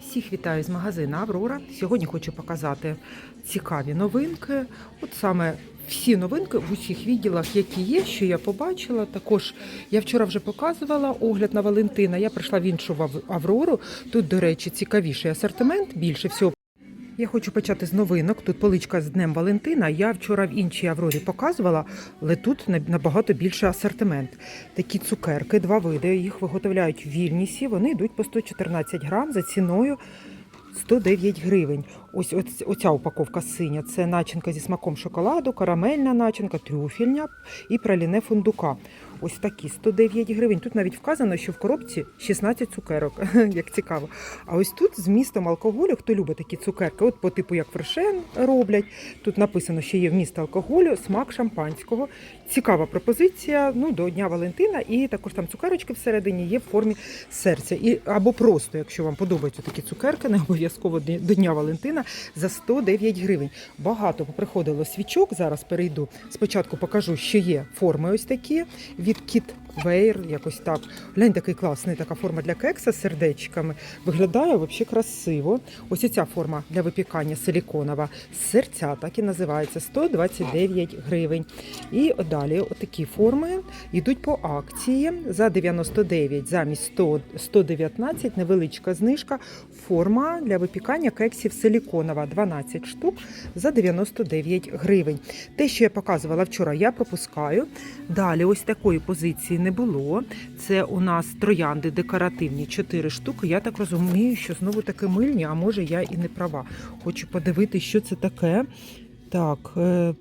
Всіх вітаю з магазину Аврора. Сьогодні хочу показати цікаві новинки. От саме всі новинки в усіх відділах, які є, що я побачила. Також я вчора вже показувала огляд на Валентина. Я прийшла в іншу Аврору. Тут, до речі, цікавіший асортимент. Більше всього я хочу почати з новинок. Тут поличка з Днем Валентина. Я вчора в іншій Аврорі показувала, але тут на- набагато більший асортимент. Такі цукерки, два види. Їх виготовляють в Вільнісі. Вони йдуть по 114 грам за ціною 109 гривень. Ось оця упаковка синя. Це начинка зі смаком шоколаду, карамельна начинка, трюфельня і праліне фундука. Ось такі 109 гривень. Тут навіть вказано, що в коробці 16 цукерок, як цікаво. А ось тут з містом алкоголю, хто любить такі цукерки, от по типу як фрешен роблять. Тут написано, що є вміст алкоголю, смак шампанського. Цікава пропозиція ну, до Дня Валентина, і також там цукерочки всередині є в формі серця. І, або просто, якщо вам подобаються такі цукерки, не обов'язково до Дня Валентина, за 109 гривень. Багато приходило свічок. Зараз перейду. Спочатку покажу, що є форми ось такі від Kit Вейр, якось так. Глянь, такий класний, така форма для кекса з сердечками. Виглядає взагалі красиво. Ось ця форма для випікання силіконова. Серця так і називається 129 гривень. І далі отакі форми йдуть по акції за 99 замість 100, 119, невеличка знижка. Форма для випікання кексів силіконова 12 штук за 99 гривень. Те, що я показувала вчора, я пропускаю. Далі ось такої позиції не було. Це у нас троянди декоративні 4 штуки. Я так розумію, що знову таки мильні, а може я і не права. Хочу подивитися, що це таке. Так. е,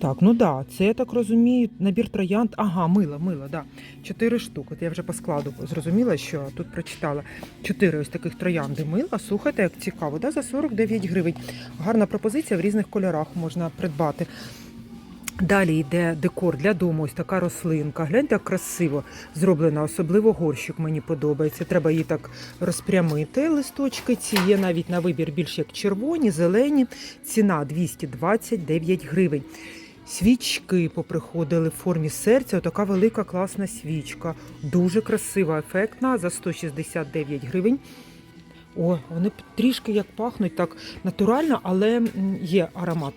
так, ну да, це я так розумію, набір троянд. Ага, мило, мило, да. Чотири штуки. Я вже по складу зрозуміла, що тут прочитала. Чотири ось таких троянди мила. Слухайте, як цікаво, да, за 49 гривень. Гарна пропозиція в різних кольорах можна придбати. Далі йде декор для дому, ось така рослинка. Гляньте, як красиво зроблена, особливо горщик мені подобається. Треба її так розпрямити. Листочки ці є навіть на вибір більш як червоні, зелені. Ціна 229 гривень. Свічки поприходили в формі серця. Отака велика класна свічка. Дуже красива, ефектна за 169 гривень. О, вони трішки як пахнуть так натурально, але є аромат.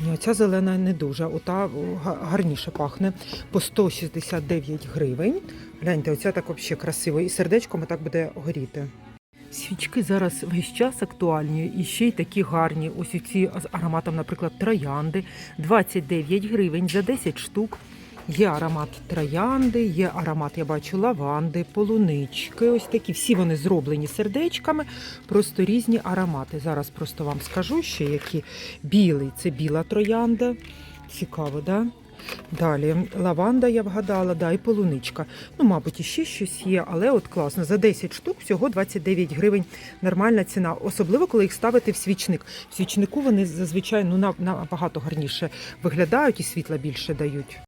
Ні, Ця зелена не дуже, ота гарніше пахне по 169 гривень. Гляньте, оця так взагалі красиво. І сердечком так буде горіти. Свічки зараз весь час актуальні і ще й такі гарні. Ось ці з ароматом, наприклад, троянди 29 гривень за 10 штук. Є аромат троянди, є аромат, я бачу, лаванди, полунички. Ось такі. Всі вони зроблені сердечками, просто різні аромати. Зараз просто вам скажу ще які. Білий це біла троянда. Цікаво, да? Далі лаванда, я вгадала, да, і полуничка. Ну, мабуть, іще щось є, але от класно. За 10 штук всього 29 гривень нормальна ціна. Особливо, коли їх ставити в свічник. В свічнику вони зазвичай ну, набагато гарніше виглядають і світла більше дають.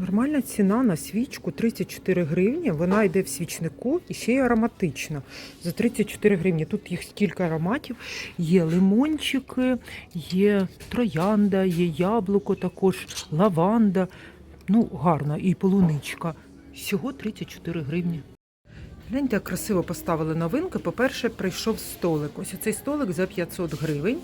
Нормальна ціна на свічку 34 гривні. Вона йде в свічнику і ще й ароматична. За 34 гривні. Тут їх кілька ароматів. Є лимончики, є троянда, є яблуко, також лаванда. Ну, гарна і полуничка. Всього 34 гривні. Гляньте, як красиво поставили новинки. По-перше, прийшов столик. Ось цей столик за 500 гривень.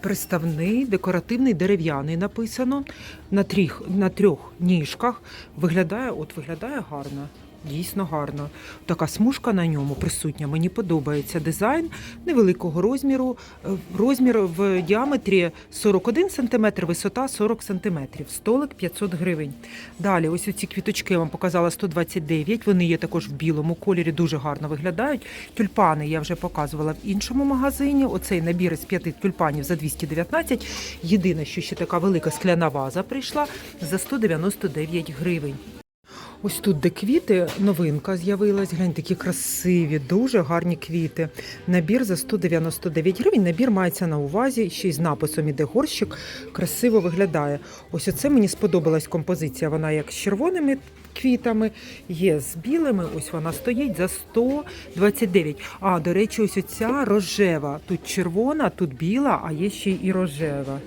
Приставний, декоративний, дерев'яний написано на трьох, на трьох ніжках. Виглядає, от виглядає гарно. Дійсно гарно. Така смужка на ньому присутня. Мені подобається дизайн невеликого розміру. Е, Розмір в діаметрі 41 см, висота 40 см. Столик 500 гривень. Далі, ось ці квіточки я вам показала 129. Вони є також в білому кольорі, дуже гарно виглядають. Тюльпани я вже показувала в іншому магазині. Оцей набір із п'яти тюльпанів за 219. Єдине, що ще така велика скляна ваза прийшла за 199 гривень. Ось тут, де квіти, новинка з'явилась. Глянь, такі красиві, дуже гарні квіти. Набір за 199 гривень. Набір мається на увазі, ще й з написом іде горщик. Красиво виглядає. Ось оце мені сподобалась композиція. Вона як з червоними квітами, є з білими. Ось вона стоїть за 129. А, до речі, ось оця рожева. Тут червона, тут біла, а є ще й і рожева.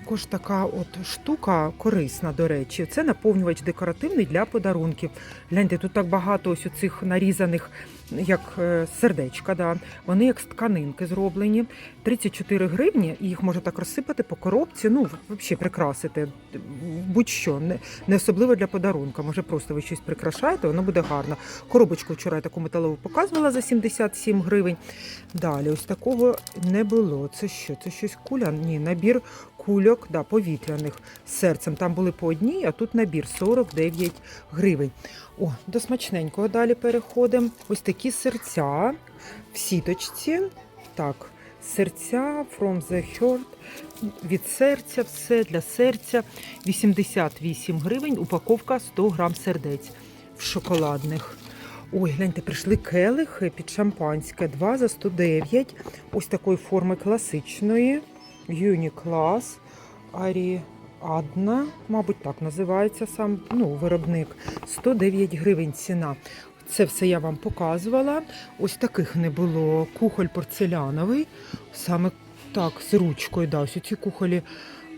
Також така от штука корисна, до речі. Це наповнювач декоративний для подарунків. Гляньте, тут так багато ось цих нарізаних, як е, сердечка. Да. Вони як з тканинки зроблені. 34 гривні, і їх можна так розсипати по коробці. Ну, взагалі прикрасити. Будь-що, не, не особливо для подарунка. Може, просто ви щось прикрашаєте, воно буде гарно. Коробочку вчора я таку металову показувала за 77 гривень. Далі, ось такого не було. Це що? Це щось куля? Ні, набір кульок да, повітряних з серцем. Там були по одній, а тут набір 49 гривень. О, до смачненького далі переходимо. Ось такі серця в сіточці. Так, серця from the heart. Від серця, все для серця. 88 гривень, упаковка 100 грам сердець в шоколадних. Ой, гляньте, прийшли келихи під шампанське. 2 за 109. Ось такої форми класичної. Юніклас. Аріадна, мабуть, так називається сам ну, виробник. 109 гривень ціна. Це все я вам показувала. Ось таких не було. Кухоль порцеляновий. Саме так, з ручкою. Да, ось ці кухолі.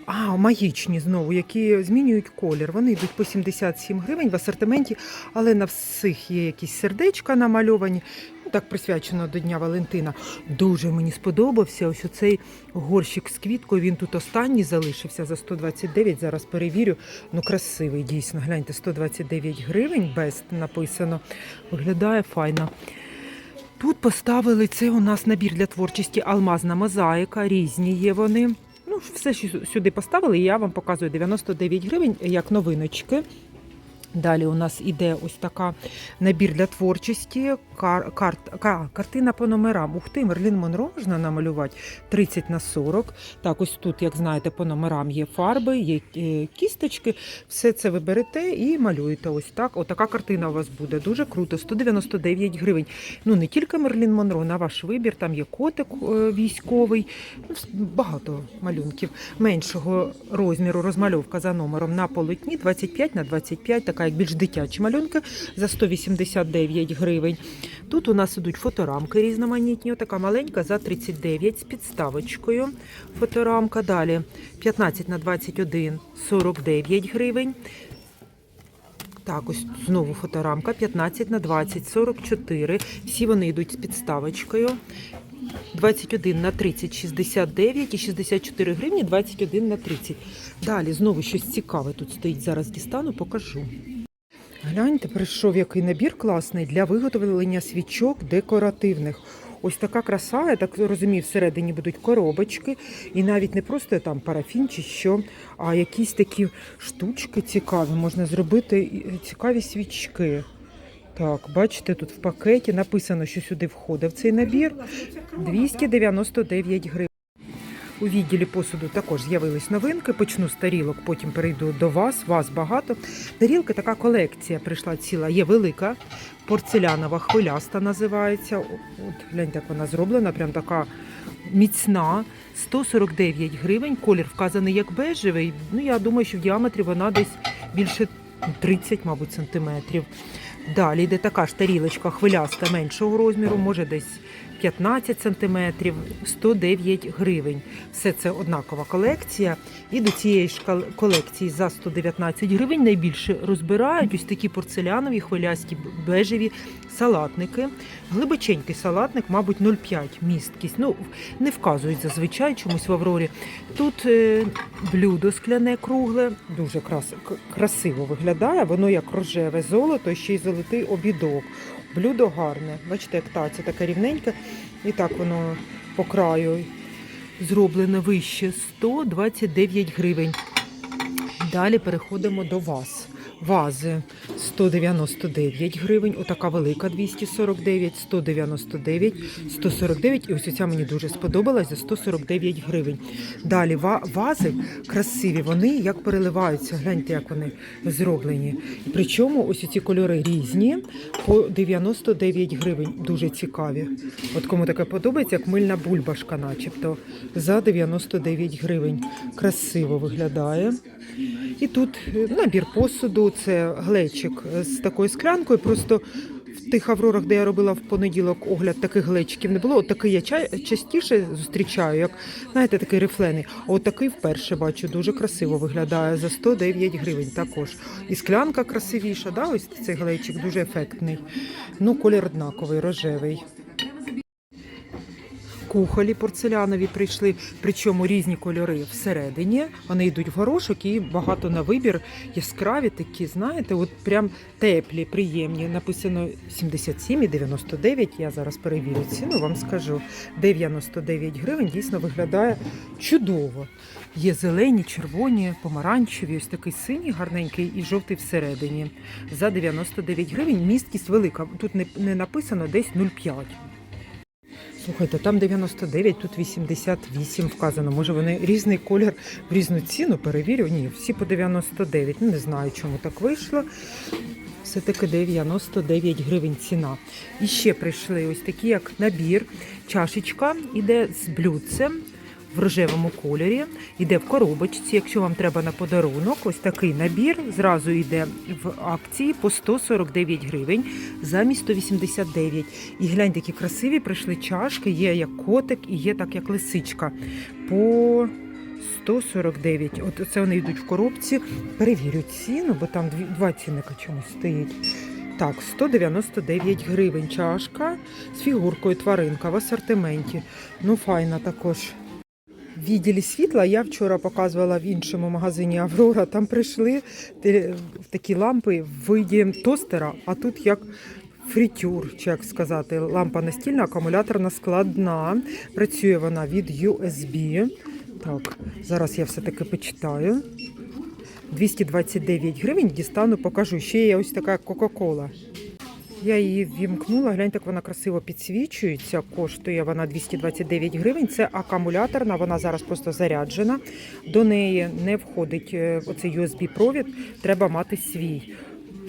А, магічні знову, які змінюють колір. Вони йдуть по 77 гривень в асортименті, але на всіх є якісь сердечка намальовані. Так присвячено до Дня Валентина. Дуже мені сподобався ось оцей горщик з квіткою. Він тут останній залишився за 129. Зараз перевірю. Ну, красивий, дійсно. Гляньте, 129 гривень, бест написано. Виглядає файно. Тут поставили це у нас набір для творчості алмазна мозаїка. Різні є вони. Ну, все що сюди поставили, я вам показую 99 гривень як новиночки. Далі у нас іде ось така набір для творчості, кар, карт, ка- картина по номерам. Ух ти, Мерлін Монро можна намалювати 30 на 40. Так, ось тут, як знаєте, по номерам є фарби, є е, кісточки. Все це ви берете і малюєте. Ось так. Отака картина у вас буде. Дуже круто. 199 гривень. Ну не тільки Мерлін Монро, на ваш вибір. Там є котик е, військовий, ну, багато малюнків меншого розміру. Розмальовка за номером на полотні 25 на 25, така як більш дитячі малюнки за 189 гривень. Тут у нас ідуть фоторамки різноманітні. Така маленька за 39 з підставочкою. Фоторамка далі 15 на 21 49 гривень. Так, ось знову фоторамка 15 на 20 44. Всі вони йдуть з підставочкою. 21 на 30 69 і 64 гривні 21 на 30. Далі знову щось цікаве тут стоїть. Зараз дістану, покажу. Гляньте, прийшов який набір класний для виготовлення свічок декоративних. Ось така краса, я так розумію, всередині будуть коробочки, і навіть не просто там парафін чи що, а якісь такі штучки цікаві. Можна зробити цікаві свічки. Так, бачите, тут в пакеті написано, що сюди входив цей набір. 299 гривень. У відділі посуду також з'явились новинки. Почну з тарілок, потім перейду до вас. Вас багато. Тарілки така колекція прийшла ціла. Є велика, порцелянова хвиляста називається. От гляньте, як вона зроблена, прям така міцна. 149 гривень. Колір вказаний як бежевий. Ну, я думаю, що в діаметрі вона десь більше 30, мабуть, сантиметрів. Далі йде така ж тарілочка хвиляста меншого розміру, може десь 15 сантиметрів, 109 гривень. Все це однакова колекція. І до цієї ж колекції за 119 гривень найбільше розбирають ось такі порцелянові хвилясті бежеві салатники. Глибоченький салатник, мабуть, 0,5 місткість. Ну, не вказують зазвичай чомусь в Аврорі. Тут е, блюдо скляне кругле, дуже крас, красиво виглядає. Воно як рожеве золото, ще й золотий обідок. Блюдо гарне. Бачите, як таця така рівненька. І так воно по краю зроблено вище 129 гривень. Далі переходимо до ваз. Вази 199 гривень, отака велика 249, 199, 149. І ось ця мені дуже сподобалась за 149 гривень. Далі ва- вази красиві, вони як переливаються. Гляньте, як вони зроблені. Причому ось ці кольори різні по 99 гривень. Дуже цікаві. От кому таке подобається, як мильна бульбашка, начебто, за 99 гривень. Красиво виглядає. І тут е, набір посуду, це глечик з такою склянкою, просто в тих аврорах, де я робила в понеділок огляд таких глечиків не було. От такий я частіше зустрічаю, як знаєте, такий рифлений. А от вперше бачу, дуже красиво виглядає за 109 гривень також. І склянка красивіша, да? ось цей глечик дуже ефектний. Ну, колір однаковий, рожевий. Кухолі порцелянові прийшли, причому різні кольори всередині. Вони йдуть в горошок і багато на вибір. Яскраві такі, знаєте, от прям теплі, приємні. Написано 77 і 99. Я зараз перевірю ціну, вам скажу. 99 гривень дійсно виглядає чудово. Є зелені, червоні, помаранчеві, ось такий синій, гарненький і жовтий всередині. За 99 гривень місткість велика. Тут не, не написано десь 0,5. Слухайте, там 99, тут 88 вказано. Може вони різний колір в різну ціну перевірю? Ні, всі по 99. Ну, не знаю, чому так вийшло. Все-таки 99 гривень ціна. І ще прийшли ось такі, як набір. Чашечка іде з блюдцем в рожевому кольорі, іде в коробочці. Якщо вам треба на подарунок, ось такий набір зразу йде в акції по 149 гривень замість 189. І глянь, такі красиві прийшли чашки, є як котик і є так як лисичка. По 149. От це вони йдуть в коробці. Перевірю ціну, бо там два цінника чомусь стоїть. Так, 199 гривень чашка з фігуркою тваринка в асортименті. Ну, файна також. Відділі світла я вчора показувала в іншому магазині Аврора. Там прийшли такі лампи в виді тостера, а тут як фритюр, чи як сказати, лампа настільна, акумуляторна складна. Працює вона від USB. Так, зараз я все-таки почитаю. 229 гривень дістану, покажу. Ще є ось така Кока-Кола. Я її ввімкнула, гляньте, як вона красиво підсвічується. Коштує вона 229 гривень. Це акумуляторна, вона зараз просто заряджена. До неї не входить е, оцей USB-провід, треба мати свій.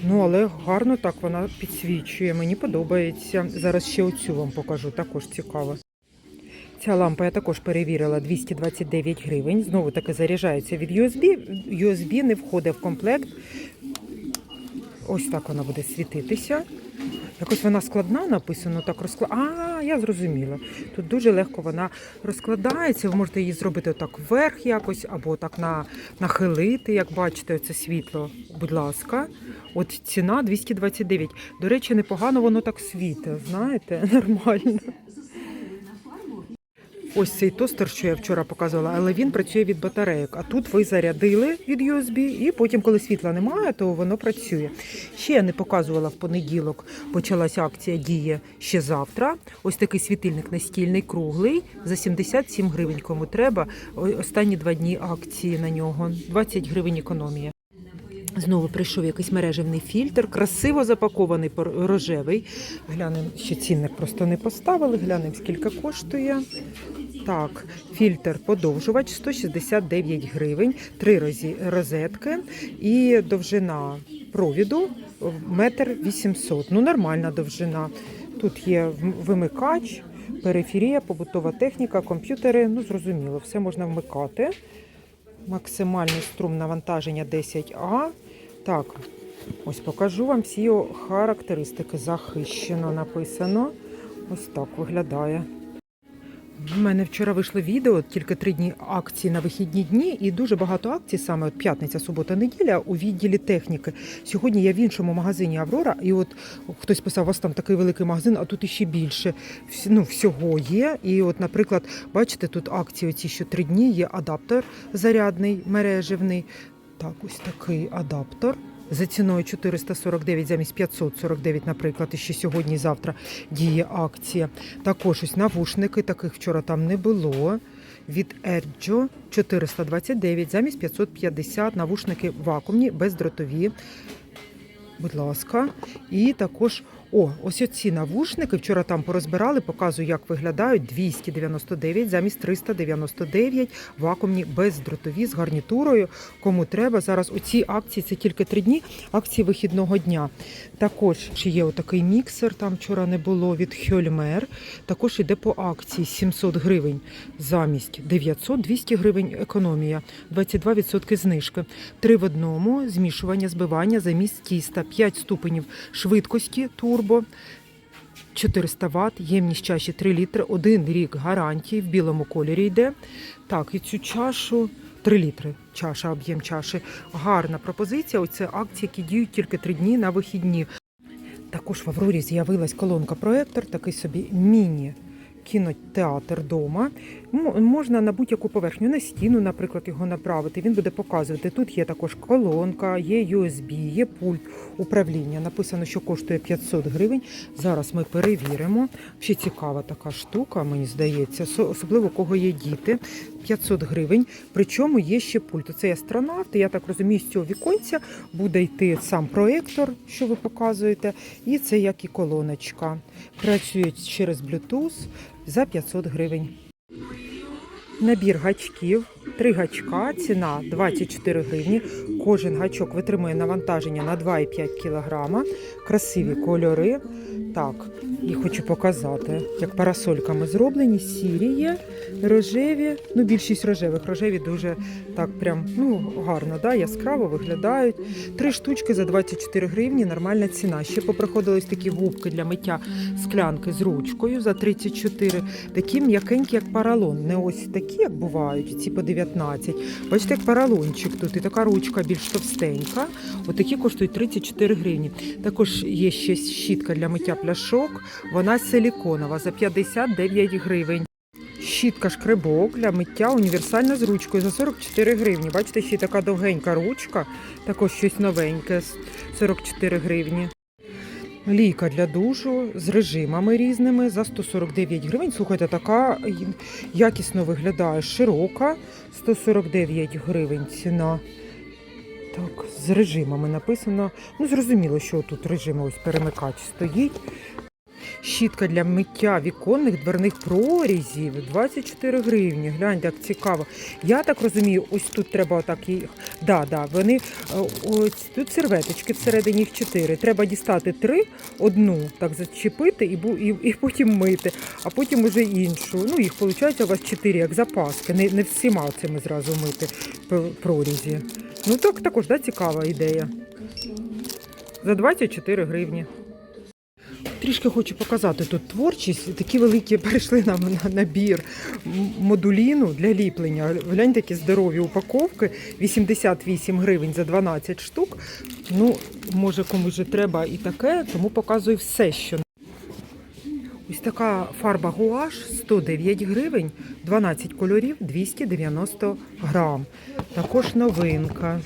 Ну, але гарно так вона підсвічує. Мені подобається. Зараз ще оцю вам покажу, також цікаво. Ця лампа я також перевірила 229 гривень. Знову таки заряджається від USB. USB не входить в комплект. Ось так вона буде світитися. Якось вона складна, написано так розкла... А, я зрозуміла. Тут дуже легко вона розкладається. Ви можете її зробити отак вверх якось, або так на... нахилити, як бачите, це світло. Будь ласка. От ціна 229. До речі, непогано воно так світить, знаєте, нормально. Ось цей тостер, що я вчора показувала, але він працює від батарейок. А тут ви зарядили від USB, і потім, коли світла немає, то воно працює. Ще я не показувала в понеділок. Почалася акція діє ще завтра. Ось такий світильник настільний, круглий за 77 гривень. Кому треба. Останні два дні акції на нього. 20 гривень економія. Знову прийшов якийсь мережевний фільтр, красиво запакований рожевий. Глянемо, ще цінник просто не поставили. Глянемо, скільки коштує. Так, фільтр подовжувач 169 гривень, три розі- розетки і довжина провіду метр 800. Ну, нормальна довжина. Тут є вимикач, периферія, побутова техніка, комп'ютери. Ну, зрозуміло, все можна вмикати. Максимальний струм навантаження 10А. Так, ось покажу вам всі його характеристики. Захищено написано. Ось так виглядає. У мене вчора вийшло відео, тільки три дні акції на вихідні дні, і дуже багато акцій, саме от п'ятниця, субота, неділя у відділі техніки. Сьогодні я в іншому магазині Аврора, і от хтось писав, у вас там такий великий магазин, а тут іще більше ну, всього є. І от, наприклад, бачите, тут акції оці що три дні є адаптер зарядний, мережевний. Так, ось такий адаптер. За ціною 449 замість 549, наприклад, і ще сьогодні і завтра діє акція. Також ось навушники, таких вчора там не було. Від Erjo 429 замість 550 навушники вакуумні, бездротові. Будь ласка. І також, о, ось оці навушники. Вчора там порозбирали, показую, як виглядають. 299 замість 399 вакуумні бездротові з гарнітурою. Кому треба. Зараз оці акції це тільки три дні, акції вихідного дня. Також ще є отакий міксер, там вчора не було від Хьольмер. Також іде по акції 700 гривень замість 900, 200 гривень економія, 22% знижки. Три в одному змішування, збивання замість тіста, 5 ступенів швидкості турбо. Турбо. 400 Вт, ємність чаші 3 літри, один рік гарантії в білому кольорі йде. Так, і цю чашу 3 літри. Чаша, об'єм чаші. Гарна пропозиція. Оце акції, які діють тільки 3 дні на вихідні. Також в Аврорі з'явилась колонка-проектор, такий собі міні. Кінотеатр дома. Можна на будь-яку поверхню, на стіну, наприклад, його направити. Він буде показувати. Тут є також колонка, є USB, є пульт управління. Написано, що коштує 500 гривень. Зараз ми перевіримо. Ще цікава така штука, мені здається, особливо у кого є діти. 500 гривень. Причому є ще пульт. Це астронавт. Я так розумію, з цього віконця буде йти сам проектор, що ви показуєте, і це як і колоночка. Працює через Bluetooth за 500 гривень. Набір гачків, три гачка, ціна 24 гривні. Кожен гачок витримує навантаження на 2,5 кг. Красиві кольори. Так, і хочу показати, як парасольками зроблені, сірі є, рожеві, ну більшість рожевих. Рожеві дуже так прям ну гарно, да, яскраво виглядають. Три штучки за 24 гривні, нормальна ціна. Ще поприходились такі губки для миття склянки з ручкою за 34. Такі м'якенькі, як паралон. Не ось такі, як бувають, ці по 19. Бачите, як паралончик тут. І така ручка більш товстенька. Отакі коштують 34 гривні. Також є ще щітка для миття пляшок. Вона силіконова за 59 гривень. Щітка шкребок для миття універсальна з ручкою за 44 гривні. Бачите, ще така довгенька ручка, також щось новеньке, з 44 гривні. Лійка для душу з режимами різними за 149 гривень. Слухайте, така якісно виглядає широка, 149 гривень ціна. Так, з режимами написано. Ну, зрозуміло, що тут режим ось перемикач стоїть. Щітка для миття віконних дверних прорізів 24 гривні. Гляньте, як цікаво. Я так розумію, ось тут треба отак їх. Да, да, вони е, ось тут серветочки, всередині їх 4. Треба дістати три, одну так зачепити і, і, і потім мити, а потім уже іншу. Ну, їх виходить у вас 4, як запаски. Не, не всіма цими зразу мити прорізі. Ну так також да, цікава ідея. За 24 гривні. Трішки хочу показати тут творчість. Такі великі перейшли нам на набір модуліну для ліплення. Глянь, такі здорові упаковки. 88 гривень за 12 штук. Ну, може, комусь же треба і таке, тому показую все, що. Ось така фарба гуаш 109 гривень, 12 кольорів, 290 грам. Також новинка.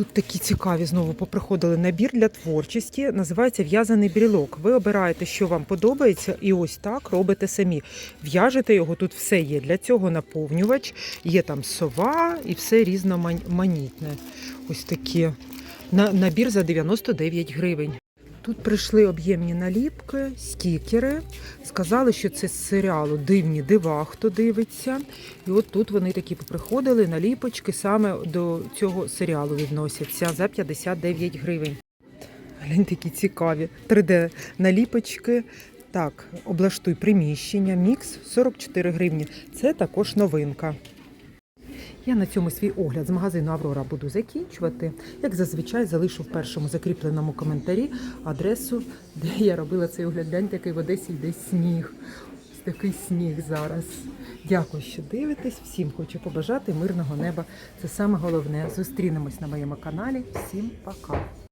Тут такі цікаві знову поприходили набір для творчості. Називається в'язаний брілок. Ви обираєте, що вам подобається, і ось так робите самі. В'яжете його, тут все є. Для цього наповнювач, є там сова і все різноманітне. Ось такі. Набір за 99 гривень. Тут прийшли об'ємні наліпки, стікери. Сказали, що це з серіалу Дивні дива, хто дивиться. І от тут вони такі поприходили, наліпочки саме до цього серіалу відносяться за 59 гривень. Глянь, такі цікаві. 3D наліпочки. Так, облаштуй приміщення, мікс 44 гривні. Це також новинка. Я на цьому свій огляд з магазину Аврора буду закінчувати. Як зазвичай залишу в першому закріпленому коментарі адресу, де я робила цей огляд. Гляньте, який в Одесі йде сніг. Ось такий сніг зараз. Дякую, що дивитесь. Всім хочу побажати мирного неба. Це саме головне. Зустрінемось на моєму каналі. Всім пока.